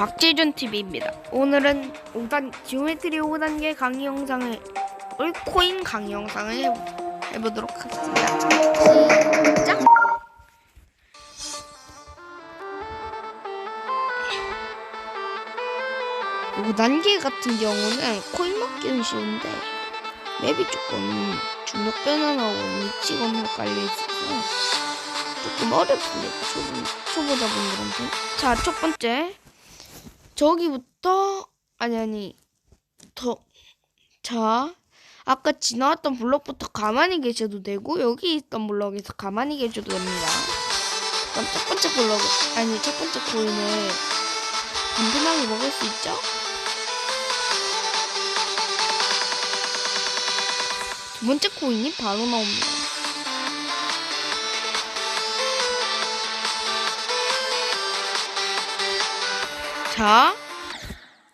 박재준 TV입니다. 오늘은 5단 지오메트리 5단계 강의 영상을 올코인 강의 영상을 해, 해보도록 하겠습니다. 시작. 오 단계 같은 경우는 코인 먹기는 쉬운데 맵이 조금 중력 변환하고 위치가 헷갈려 있어서 조금 어렵습니다. 초, 초보자분들한테. 자, 첫 번째. 저기부터, 아니, 아니, 더, 자, 아까 지나왔던 블럭부터 가만히 계셔도 되고, 여기 있던 블럭에서 가만히 계셔도 됩니다. 그럼 첫 번째 블럭, 아니, 첫 번째 코인을 간편하게 먹을 수 있죠? 두 번째 코인이 바로 나옵니다. 자,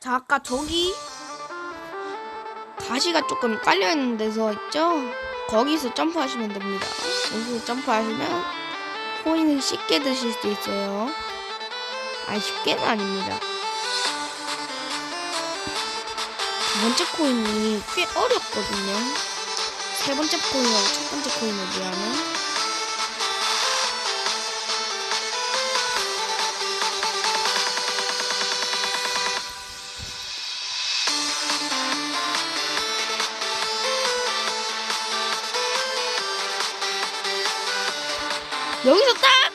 자 아까 저기 가시가 조금 깔려 있는 데서 있죠? 거기서 점프하시면 됩니다. 여기서 점프하시면 코인을 쉽게 드실 수 있어요. 아 쉽게는 아닙니다. 두 번째 코인이 꽤 어렵거든요. 세 번째 코인하고 첫 번째 코인을 비하면 여기서 딱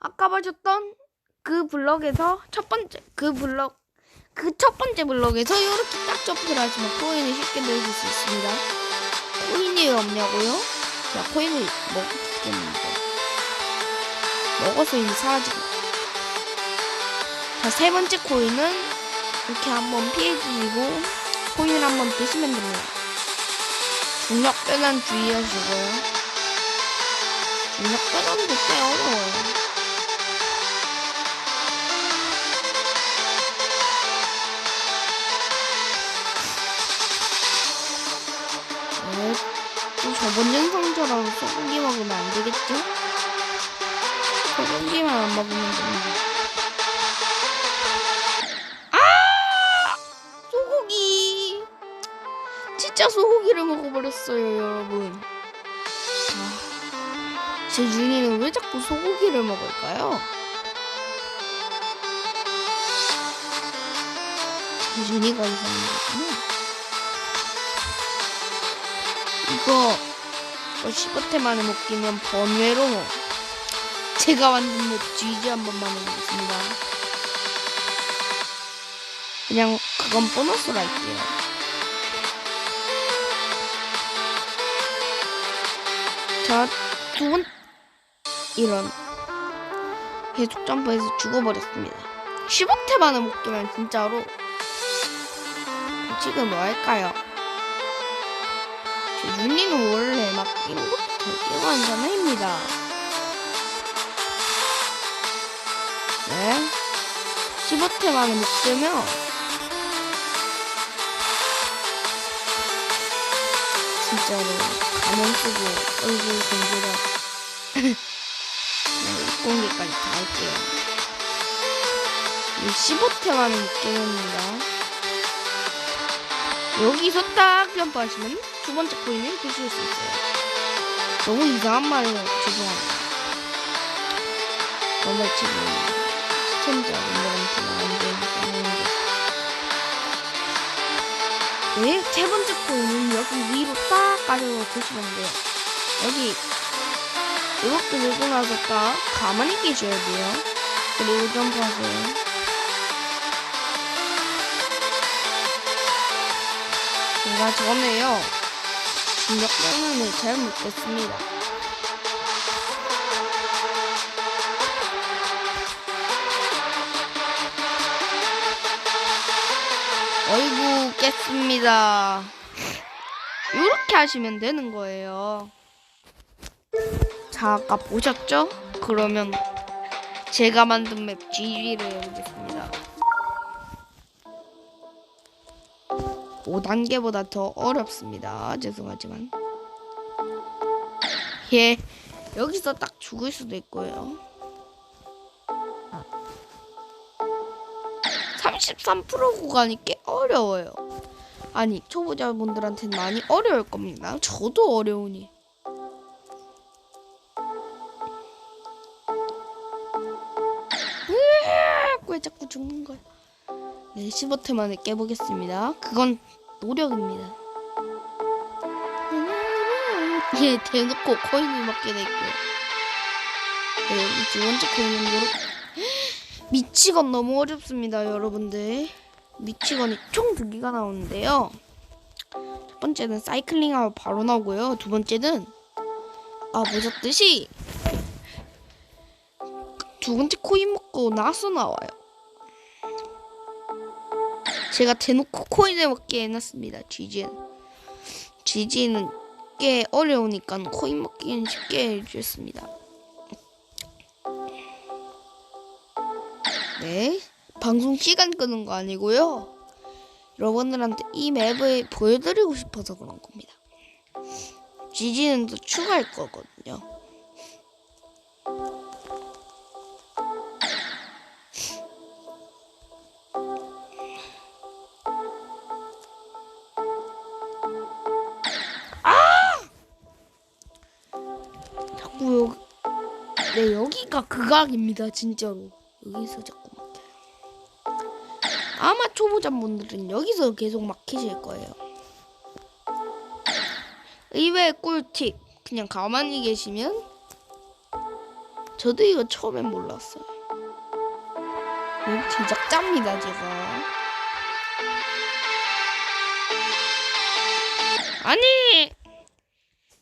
아까 보셨던 그 블럭에서 첫 번째 그 블럭 그 첫 번째 블럭에서 이렇게 딱 점프를 하시면 코인을 쉽게 넣으실 수 있습니다. 코인이 왜 없냐고요? 자 코인을 먹겠는데 먹어서 이미 사라지고 자 세 번째 코인은 이렇게 한번 피해주시고 코인을 한번 드시면 됩니다. 중력 변환 주의하시고요. 변환도 꽤 어려워요. 네, 또 저번 영상처럼 소고기 먹으면 안 되겠죠? 소고기만 안 먹으면 됩니다. 아! 소고기! 진짜 소고기를 먹어버렸어요, 여러분. 아, 제 준이는 왜 자꾸 소고기를 먹을까요? 제 준이가 이상한 거구나. 이거 어, 15태 만에 먹기는 번외로 제가 만든 맵 GG 한 번만 해보겠습니다. 그냥 그건 보너스로 할게요. 자, 두 번, 이런. 계속 점프해서 죽어버렸습니다. 15태 만에 먹기만 진짜로. 지금 뭐 할까요? 윤리는 원래 막 이런 잘 끼고 하는 사람입니다. 네. 15태 만에 먹으면 진짜로 가면 쓰고 얼굴 공개라 공개까지 다 할게요. 15태 만에 먹겠습니다. 여기서 딱 점프하시면 두 번째 코인을 드실 수 있어요. 너무 이상한 말이에요. 죄송합니다. 정말 지금 시청자분들한테는 안 되는 네, 세 번째 코인은 여기 위로 딱 가져서 드시면 돼요. 여기 이렇게 들고 나서 딱 가만히 계셔야 돼요. 그리고 점프하세요. 제가 전에요 중력 변환을 잘 못했습니다. 어이구 깼습니다. 이렇게 하시면 되는 거예요. 자 아까 보셨죠? 그러면 제가 만든 맵 GG를 해보겠습니다. 5단계보다 더 어렵습니다. 죄송하지만. 예. 여기서 딱 죽을 수도 있고요. 33% 구간이 꽤 어려워요. 아니 초보자분들한테는 많이 어려울 겁니다. 저도 어려우니. 왜 자꾸 죽는 거야? 네, 15태 만에 깨보겠습니다. 그건 노력입니다. 예, 대놓고 코인을 먹게 됐고요. 네, 이두 번째 코인은 요렇게 미치건 너무 어렵습니다, 여러분들. 미치건이 총 두 개가 나오는데요. 첫 번째는 사이클링하고 바로 나오고요. 두 번째는 아 보셨듯이 두 번째 코인 먹고 나서 나와요. 제가 대놓고 코인을 먹게 해놨습니다. GG는 GG는 꽤 어려우니까 코인 먹기는 쉽게 해주셨습니다. 네. 방송 시간 끄는 거 아니고요. 여러분들한테 이 맵을 보여드리고 싶어서 그런 겁니다. GG는 또 추가할 거거든요. 네 여기가 극악입니다 진짜로. 여기서 자꾸 막혀요. 아마 초보자분들은 여기서 계속 막히실 거예요. 의외의 꿀팁. 그냥 가만히 계시면 저도 이거 처음엔 몰랐어요. 이거 제작자입니다, 제가. 아니!